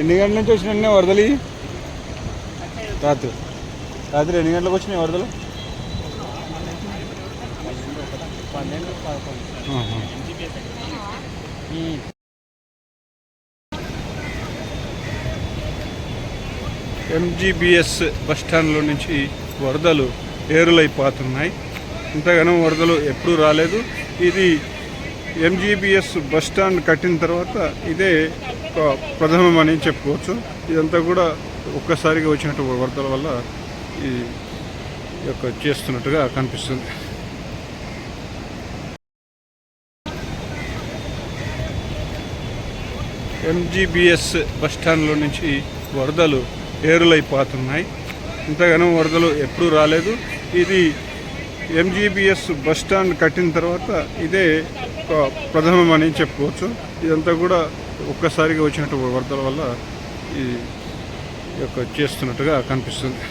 ఎన్ని గంటల నుంచి వచ్చినాయి వరదలు? రాత్రి. రాత్రి ఎన్ని గంటలకు వచ్చినాయి వరదలు? పన్నెండు పదకొండు ఎంజీబీఎస్ బస్టాండ్లో నుంచి వరదలు ఏరులైపోతున్నాయి. ఇంతగానో వరదలు ఎప్పుడూ రాలేదు. ఇది ఎంజీబీఎస్ బస్టాండ్ కట్టిన తర్వాత ఇదే ఒక ప్రథమం అని చెప్పుకోవచ్చు. ఇదంతా కూడా ఒక్కసారిగా వచ్చినట్టు వరదల వల్ల ఈ యొక్క చేస్తున్నట్టుగా కనిపిస్తుంది. ఎంజీబీఎస్ బస్టాండ్లో నుంచి వరదలు ఏరులైపోతున్నాయి. ఇంతగానో వరదలు ఎప్పుడూ రాలేదు. ఇది ఎంజీబీఎస్ బస్ స్టాండ్ కట్టిన తర్వాత ఇదే ఒక ప్రథమం అని చెప్పుకోవచ్చు. ఇదంతా కూడా ఒక్కసారిగా వచ్చినట్టు వరదల వల్ల ఈ యొక్క చేస్తున్నట్టుగా కనిపిస్తుంది.